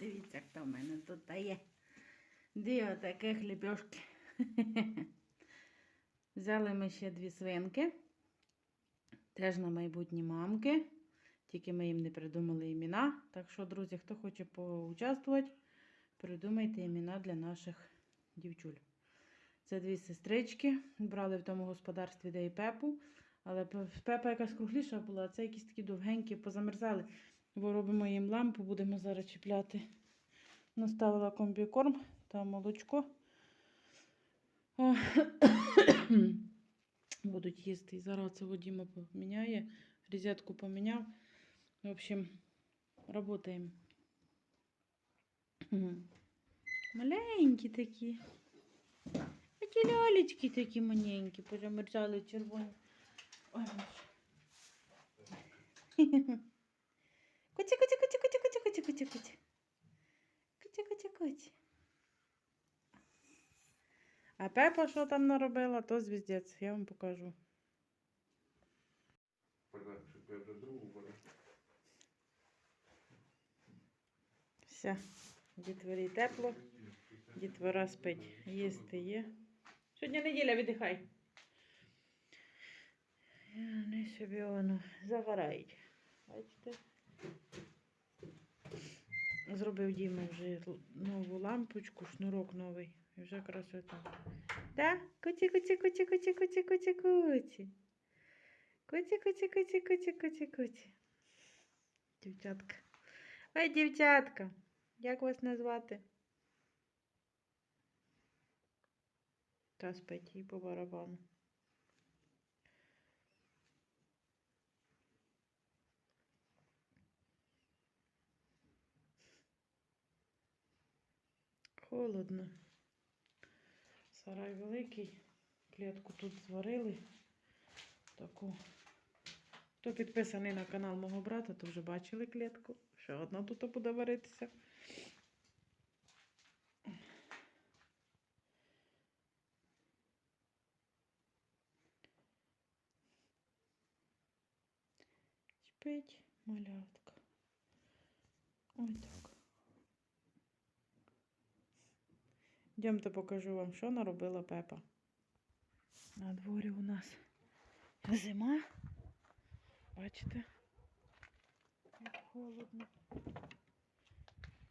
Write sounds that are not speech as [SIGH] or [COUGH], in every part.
Дивіться, хто в мене тут є. Дві отакі хлібьошки. [LAUGHS] Взяли ми ще дві свинки. Теж на майбутні мамки. Тільки ми їм не придумали імена. Так що, друзі, хто хоче поучаствувати, придумайте імена для наших дівчуль. Це дві сестрички. Брали в тому господарстві, де і пепу. Але пепа якась кругліша була, а це якісь такі довгенькі, позамерзали. Бо робимо їм лампу, будемо зараз чіпляти. Наставила комбікорм та молочко. [COUGHS] Будуть їсти. І зараз це Вадима поміняє. Розетку поміняв. В общем, работаємо. Маленькі такі. А ті лялечки такі маленькі, позамерзали червоні. Ой, [LAUGHS] Куці, куці, куці, куці, куці, куці, куці, куці. Куці, куці, куці. А Пепа що там наробила, то звіздець, я вам покажу. Все, дітворі тепло, дітвора спить, їсти є. Сьогодні неділя, віддихай. Вони собі воно загорають. Бачите? Зробив Діма вже нову лампочку, шнурок новий. І вже красота. Да? Куці, куці, куці, куці, куці, куці, куці. Куці, куці, куці, куці, куці, куці. Дівчатка. Ой, дівчатка. Як вас назвати? Та спить їй по барабану. Холодно. Сарай великий. Клітку тут зварили. Таку. Хто підписаний на канал мого брата, то вже бачили клітку. Ще одна тут буде варитися. Спить малятка. Ой так. Йдемте покажу вам, що наробила Пепа. На дворі у нас зима. Бачите? Як холодно.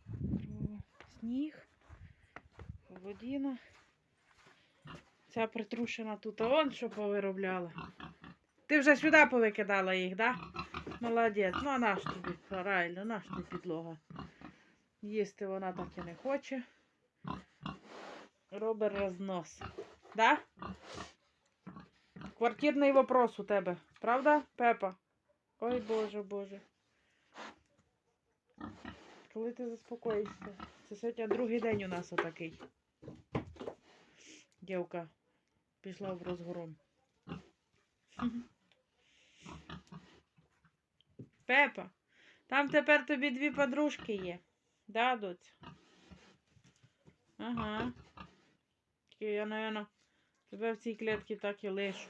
О, сніг, холодіна. Ця притрушена тут, а вон що повиробляла. Ти вже сюди повикидала їх, да? Молодець. Ну, а наш тобі, правильно, наш тобі підлога. Їсти вона так і не хоче. Робить рознос. Да? Квартирний вопрос у тебе, правда, Пепа? Ой, Боже, Боже. Коли ти заспокоїшся? Це сьогодні другий день у нас отакий. Дівка пішла в розгром. Пепа, там тепер тобі дві подружки є. Да, доць? Ага. Тільки я, напевно, тебе в цій клітці так і лишу.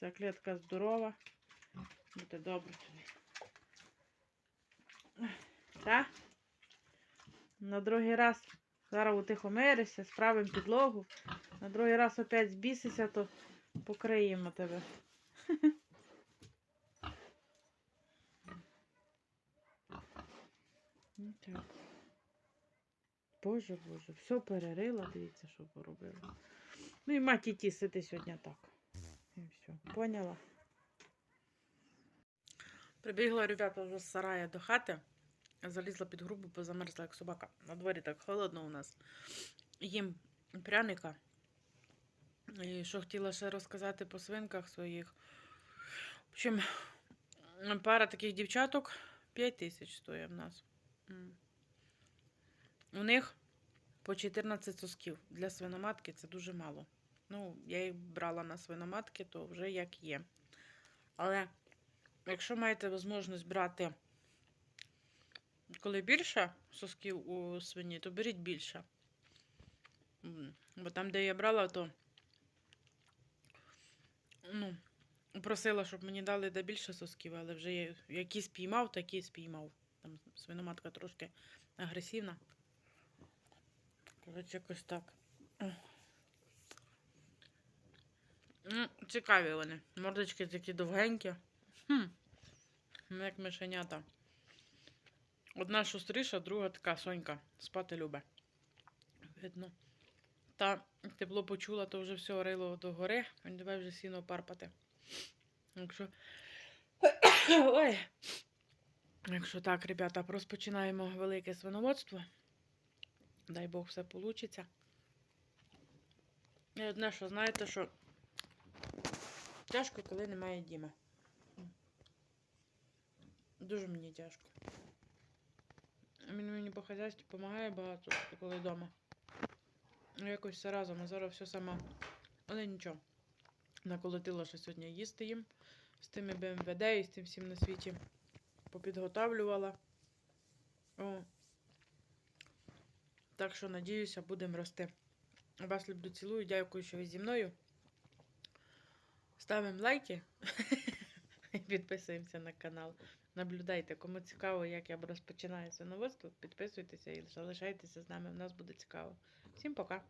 Ця клітка здорова. Буде добре тобі. Так? На другий раз зараз утихомиришся, справимо підлогу. На другий раз опять збісися, то покриємо тебе. [LAUGHS] Ну, Так. Боже, боже, все перерила, дивіться, що поробила. Ну і маті ті сиди сьогодні так. І все. Поняла? Прибігла, ребята, вже з сарая до хати. Залізла під грубу, бо замерзла, як собака. На дворі так холодно у нас. Їм пряника. І що хотіла ще розказати по свинках своїх. В общем, пара таких дівчаток 5 тисяч стоїть в нас. У них по 14 сосків. Для свиноматки це дуже мало. Ну, я їх брала на свиноматки, то вже як є. Але якщо маєте можливість брати, коли більше сосків у свині, то беріть більше. Бо там, де я брала, то ну, просила, щоб мені дали де більше сосків, але вже які спіймав, такі спіймав. Там свиноматка трошки агресивна. Коротше, якось так. Ну, цікаві вони. Мордочки такі довгенькі. Хм. Ну, як мишенята. Одна шустріша, друга така сонька. Спати любе. Видно. Та тепло почула, то вже все рило до гори, а давай вже сіно парпати. Якщо. [COUGHS] Ой. Якщо так, ребята, розпочинаємо велике свиноводство. Дай Бог все получиться. І одне, що знаєте, що тяжко, коли немає Діми. Дуже мені тяжко. Він мені по хазяйству допомагає багато, коли вдома. Ну, якось все разом, а зараз все сама. Але нічого. Наколотила, що сьогодні їсти їм з тими БМВД і з тим всім на світі. Попідготавлювала. О. Так що, надіюся, будемо рости. Вас люблю, цілую, дякую, що ви зі мною. Ставимо лайки [LAUGHS] і підписуємося на канал. Наблюдайте, кому цікаво, як я розпочинаю свиноводство, підписуйтеся і залишайтеся з нами. У нас буде цікаво. Всім пока!